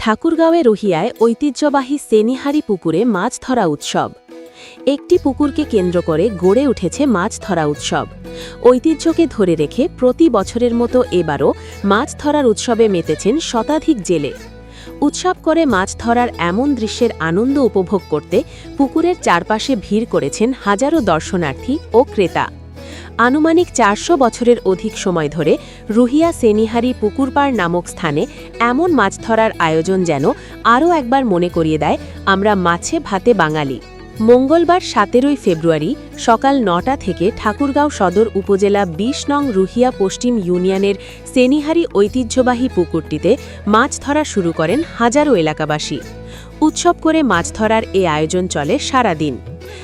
ঠাকুরগাঁওয়ে রহিয়ায় ঐতিহ্যবাহী সেনিহারি পুকুরে মাছ ধরা উৎসব। একটি পুকুরকে কেন্দ্র করে গড়ে উঠেছে মাছ ধরা উৎসব। ঐতিহ্যকে ধরে রেখে প্রতি বছরের মতো এবারও মাছ ধরার উৎসবে মেতেছেন শতাধিক জেলে। উৎসব করে মাছ ধরার এমন দৃশ্যের আনন্দ উপভোগ করতে পুকুরের চারপাশে ভিড় করেছেন হাজারো দর্শনার্থী ও ক্রেতা। আনুমানিক চারশো বছরের অধিক সময় ধরে রুহিয়া সেনিহারি পুকুরপাড় নামক স্থানে এমন মাছ ধরার আয়োজন যেন আরও একবার মনে করিয়ে দেয়, আমরা মাছে ভাতে বাঙালি। মঙ্গলবার সতেরোই ফেব্রুয়ারি সকাল নটা থেকে ঠাকুরগাঁও সদর উপজেলা বিশ নং রুহিয়া পশ্চিম ইউনিয়নের সেনিহারি ঐতিহ্যবাহী পুকুরটিতে মাছ ধরা শুরু করেন হাজারো এলাকাবাসী। উৎসব করে মাছ ধরার এ আয়োজন চলে সারাদিন।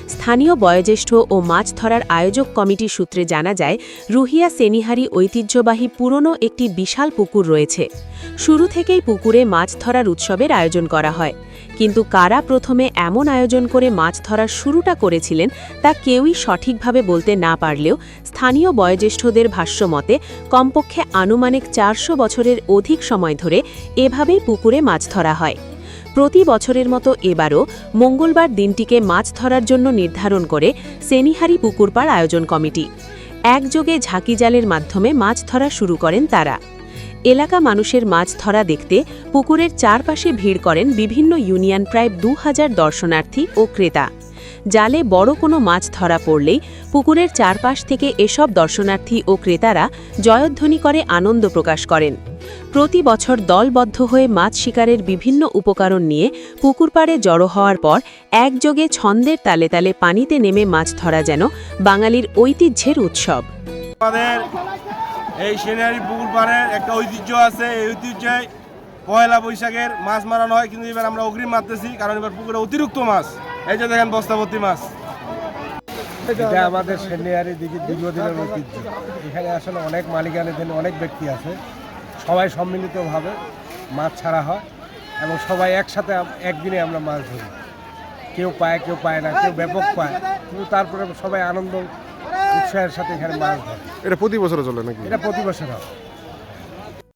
স্থানীয় বয়োজ্যেষ্ঠ ও মাছ ধরার আয়োজক কমিটি সূত্রে জানা যায়, রুহিয়া সেনিহারি ঐতিহ্যবাহী পুরনো একটি বিশাল পুকুর রয়েছে। শুরু থেকেই পুকুরে মাছ ধরার উৎসবের আয়োজন করা হয়। কিন্তু কারা প্রথমে এমন আয়োজন করে মাছ ধরার শুরুটা করেছিলেন, তা কেউই সঠিকভাবে বলতে না পারলেও স্থানীয় বয়োজ্যেষ্ঠদের ভাষ্যমতে কমপক্ষে আনুমানিক চারশো বছরের অধিক সময় ধরে এভাবেই পুকুরে মাছ ধরা হয়। প্রতি বছরের মতো এবারও মঙ্গলবার দিনটিকে মাছ ধরার জন্য নির্ধারণ করে সেনিহারি পুকুরপাড় আয়োজন কমিটি। একযোগে ঝাঁকি জালের মাধ্যমে মাছ ধরা শুরু করেন তারা। এলাকা মানুষের মাছ ধরা দেখতে পুকুরের চারপাশে ভিড় করেন বিভিন্ন ইউনিয়ন প্রায় দু হাজার দর্শনার্থী ও ক্রেতা। জালে বড় কোনো মাছ ধরা পড়লেই পুকুরের চারপাশ থেকে এসব দর্শনার্থী ও ক্রেতারা জয়ধ্বনি করে আনন্দ প্রকাশ করেন। প্রতি বছর দলবদ্ধ হয়ে মাছ শিকারের বিভিন্ন উপকরণ নিয়ে পুকুর পাড়ে জড়ো হওয়ার পর একযোগে ছন্দের তালে তালে পানিতে নেমে মাছ ধরা যেন বাঙালির ঐতিহ্যের উৎসব। আমাদের এই সেনারি পুকুর পাড়ের একটা ঐতিহ্য আছে। এই ঐতিহ্যে পয়লা বৈশাখের মাছ মারানো হয় কিন্তু এবার আমরা অগ্রিম মারতেছি কারণ এবার পুকুরে অতিরিক্ত মাছ। এই যে দেখেন বস্তাভর্তি মাছ। এটা আমাদের সেনিয়ারি দিকে দীর্ঘদিনের ঐতিহ্য। এখানে আসলে অনেক মালিকানাধীন অনেক ব্যক্তি আছে। সবাই সম্মিলিতভাবে মাছ ছাড়া হয় এবং সবাই একসাথে একদিনে আমরা মাছ ধরি। কেউ পায় কেউ পায় না কেউ ব্যাপক পায় কিন্তু তারপরে সবাই আনন্দ উৎসাহের সাথে এখানে মাছ ধরে। এটা প্রতি বছর চলে নাকি? এটা প্রতি বছর হয়।